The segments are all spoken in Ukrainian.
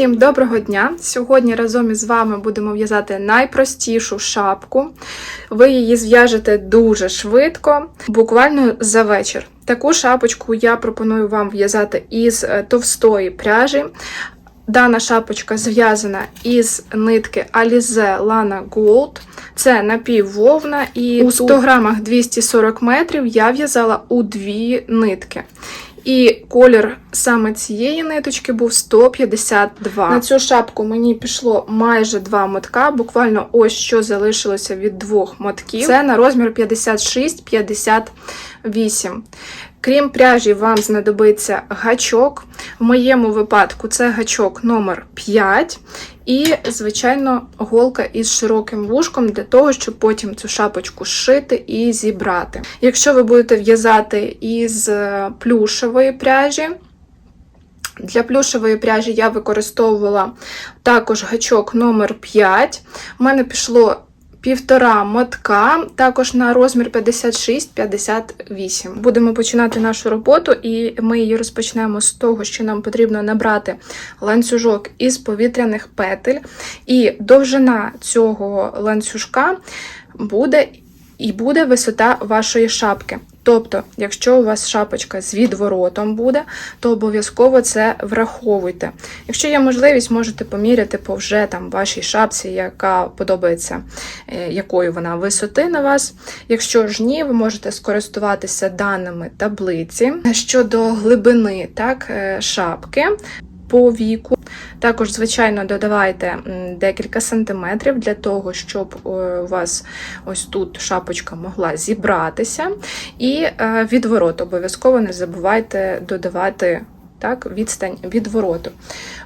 Всім доброго дня! Сьогодні разом із вами будемо в'язати найпростішу шапку. Ви її зв'яжете дуже швидко, буквально за вечір. Таку шапочку я пропоную вам в'язати із е, товстої пряжі. Дана шапочка зв'язана із нитки Alize Lana Gold. Це напіввовна, і у 100 грамах 240 метрів я в'язала у дві нитки. І колір саме цієї ниточки був 152. На цю шапку мені пішло майже два мотка, буквально ось що залишилося від двох мотків. Це на розмір 56-58. Крім пряжі, вам знадобиться гачок. В моєму випадку це гачок номер 5 і, звичайно, голка із широким вушком для того, щоб потім цю шапочку зшити і зібрати. Якщо ви будете в'язати із е, плюшевої пряжі, для плюшевої пряжі я використовувала також гачок номер 5 У мене пішло півтора мотка, також на розмір 56-58. Будемо починати нашу роботу, і ми її розпочнемо з того, що нам потрібно набрати ланцюжок із повітряних петель. І довжина цього ланцюжка буде і буде висота вашої шапки. Тобто, якщо у вас шапочка з відворотом буде, то обов'язково це враховуйте. Якщо є можливість, можете поміряти по вже там вашій шапці, яка подобається, е, якою вона висоти на вас. Якщо ж ні, ви можете скористуватися даними таблиці щодо глибини так, е, шапки по віку. Також, звичайно, додавайте декілька сантиметрів для того, щоб е, у вас ось тут шапочка могла зібратися. І е, відворот обов'язково не забувайте додавати так, відстань відвороту.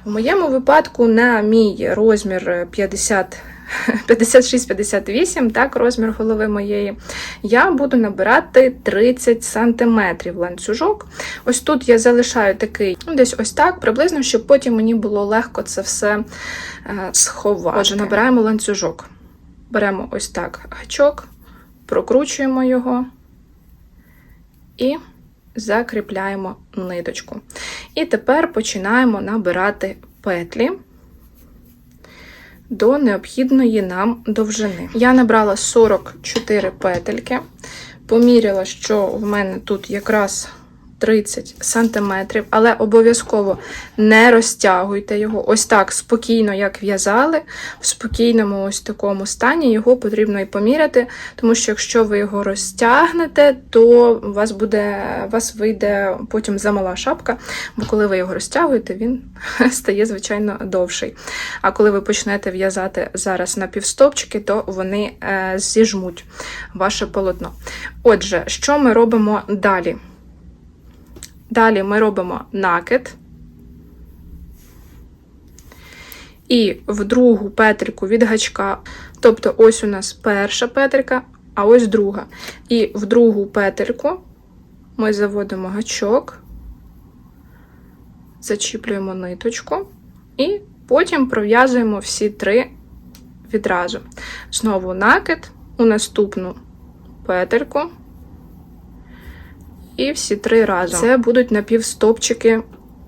В моєму випадку, на мій розмір 50 56-58, так, розмір голови моєї, я буду набирати 30 см ланцюжок. Ось тут я залишаю такий, ну, десь ось так, приблизно, щоб потім мені було легко це все е, сховати. Отже, набираємо ланцюжок. Беремо ось так гачок, прокручуємо його і закріпляємо ниточку. І тепер починаємо набирати петлі до необхідної нам довжини. Я набрала 44 петельки, поміряла, що в мене тут якраз 30 см, але обов'язково не розтягуйте його. Ось так спокійно, як в'язали, в спокійному ось такому стані його потрібно і поміряти, тому що якщо ви його розтягнете, то у вас буде, у вас вийде потім замала шапка, бо коли ви його розтягуєте, він стає, звичайно, довший. А коли ви почнете в'язати зараз на півстопчики, то вони е, зіжмуть ваше полотно. Отже, що ми робимо далі? Далі ми робимо накид. І в другу петельку від гачка, тобто ось у нас перша петелька, а ось друга. І в другу петельку ми заводимо гачок, зачіплюємо ниточку, і потім пров'язуємо всі три відразу. Знову накид у наступну петельку. І всі три разом. Це будуть напівстопчики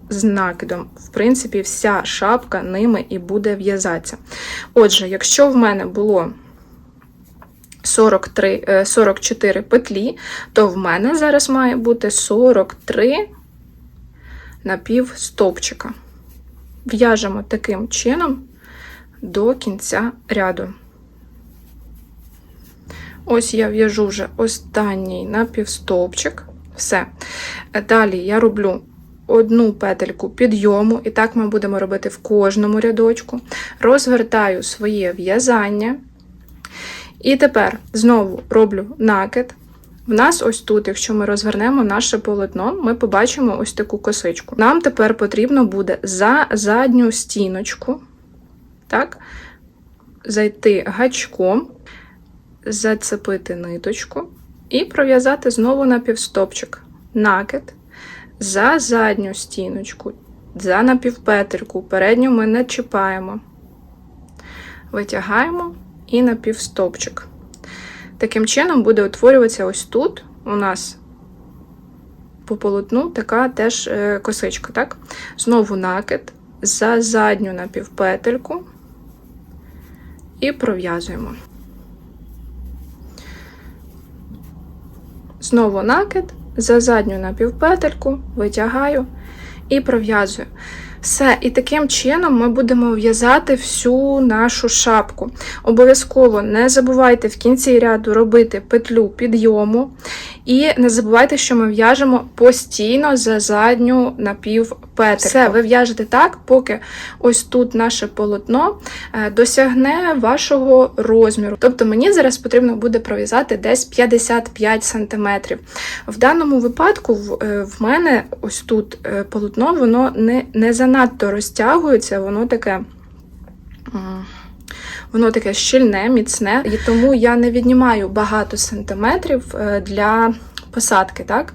з накидом. В принципі, вся шапка ними і буде в'язатися. Отже, якщо в мене було 43, 44 е, петлі, то в мене зараз має бути 43 напівстопчика. В'яжемо таким чином до кінця ряду. Ось я в'яжу вже останній напівстопчик. Все. Далі я роблю одну петельку підйому, і так ми будемо робити в кожному рядочку. Розвертаю своє в'язання. І тепер знову роблю накид. В нас ось тут, якщо ми розвернемо наше полотно, ми побачимо ось таку косичку. Нам тепер потрібно буде за задню стіночку, так, зайти гачком, зацепити ниточку. І пров'язати знову напівстопчик, накид за задню стіночку, за напівпетельку, передню ми не чіпаємо, витягаємо і напівстопчик. Таким чином буде утворюватися ось тут у нас по полотну така теж е, косичка. так? Знову накид, за задню напівпетельку і пров'язуємо. Знову накид, за задню напівпетельку, витягаю і пров'язую. Все, і таким чином ми будемо в'язати всю нашу шапку. Обов'язково не забувайте в кінці ряду робити петлю підйому. І не забувайте, що ми в'яжемо постійно за задню напівпетельку. Все, ви в'яжете так, поки ось тут наше полотно е, досягне вашого розміру. Тобто мені зараз потрібно буде пров'язати десь 55 см. В даному випадку в, е, мене ось тут е, полотно, воно не, не занадто розтягується, воно таке. Воно таке щільне, міцне, і тому я не віднімаю багато сантиметрів е, для посадки. Так?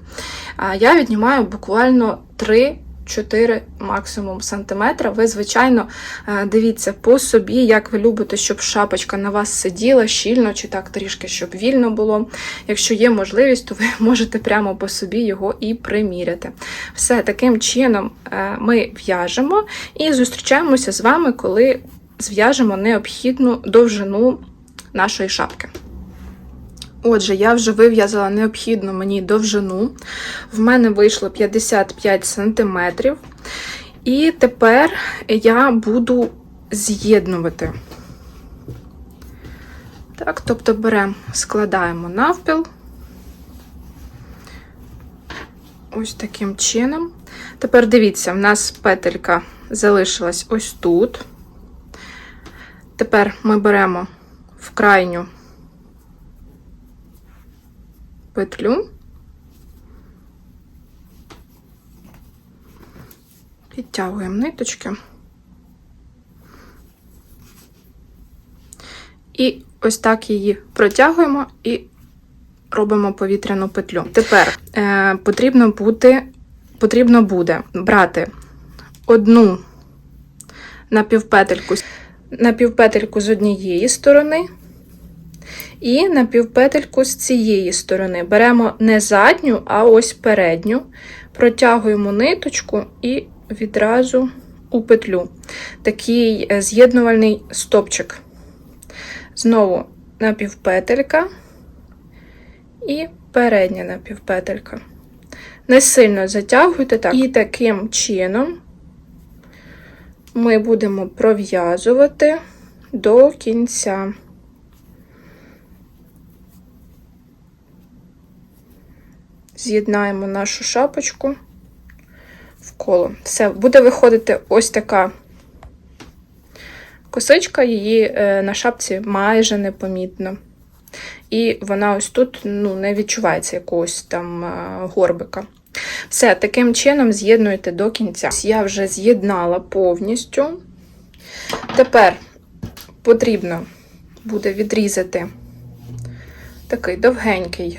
Я віднімаю буквально 3-4 максимум сантиметра. Ви, звичайно, е, дивіться по собі, як ви любите, щоб шапочка на вас сиділа щільно, чи так трішки, щоб вільно було. Якщо є можливість, то ви можете прямо по собі його і приміряти. Все таким чином е, ми в'яжемо і зустрічаємося з вами, коли зв'яжемо необхідну довжину нашої шапки. Отже, я вже вив'язала необхідну мені довжину. В мене вийшло 55 см. І тепер я буду з'єднувати. Так, тобто беремо, складаємо навпіл. Ось таким чином. Тепер дивіться, в нас петелька залишилась ось тут. Тепер ми беремо в крайню петлю, підтягуємо ниточки. І ось так її протягуємо і робимо повітряну петлю. Тепер е, потрібно, бути, потрібно буде брати одну напівпетельку напівпетельку з однієї сторони і напівпетельку з цієї сторони. Беремо не задню, а ось передню, протягуємо ниточку і відразу у петлю. Такий е, з'єднувальний стопчик. Знову напівпетелька і передня напівпетелька. Не сильно затягуйте так. І таким чином ми будемо пров'язувати до кінця. З'єднаємо нашу шапочку в коло. Все, буде виходити ось така косичка, її е, на шапці майже непомітно. І вона ось тут ну, не відчувається якогось там е, горбика. Все, таким чином з'єднуєте до кінця. Я вже з'єднала повністю. Тепер потрібно буде відрізати такий довгенький,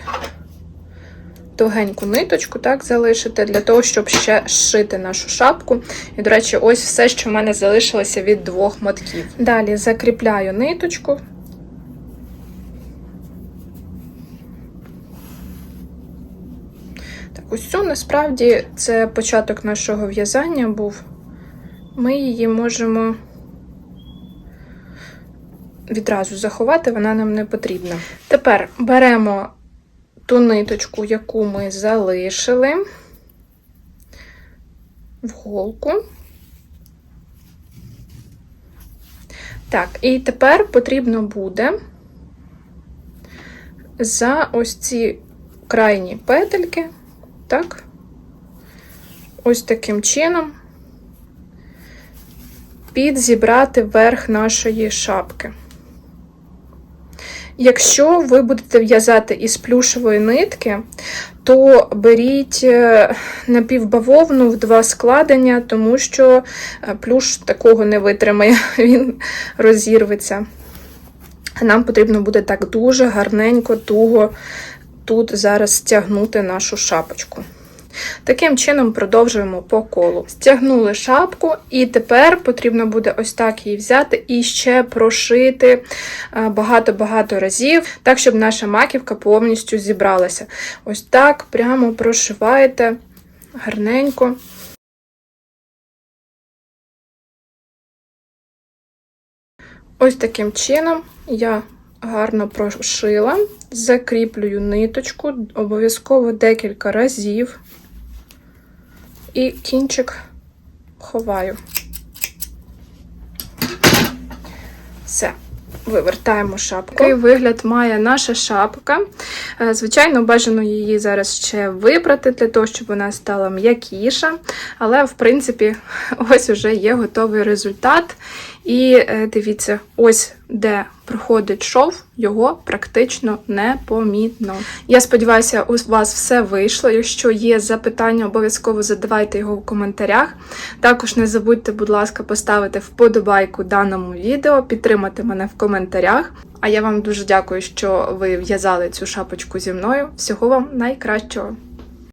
довгеньку ниточку, так, залишити, для того, щоб ще зшити нашу шапку. І, до речі, ось все, що в мене залишилося від двох мотків. Далі закріпляю ниточку. Цю насправді це початок нашого в'язання був. Ми її можемо відразу заховати, вона нам не потрібна. Тепер беремо ту ниточку, яку ми залишили в голку. Так, і тепер потрібно буде за ось ці крайні петельки так? Ось таким чином підзібрати верх нашої шапки. Якщо ви будете в'язати із плюшевої нитки, то беріть е, напівбавовну в два складення, тому що е, плюш такого не витримає, він розірветься. Нам потрібно буде так дуже гарненько, туго тут зараз стягнути нашу шапочку. Таким чином продовжуємо по колу. Стягнули шапку, і тепер потрібно буде ось так її взяти і ще прошити е, багато-багато разів, так, щоб наша маківка повністю зібралася. Ось так прямо прошиваєте гарненько. Ось таким чином я гарно прошила, закріплюю ниточку, обов'язково декілька разів, і кінчик ховаю. Все. Вивертаємо шапку. Такий вигляд має наша шапка. Е, Звичайно, бажано її зараз ще вибрати для того, щоб вона стала м'якіша. Але, в принципі, ось уже є готовий результат. І е, дивіться, ось де проходить шов, його практично не помітно. Я сподіваюся, у вас все вийшло. Якщо є запитання, обов'язково задавайте його в коментарях. Також не забудьте, будь ласка, поставити вподобайку даному відео, підтримати мене в коментарях. А я вам дуже дякую, що ви в'язали цю шапочку зі мною. Всього вам найкращого!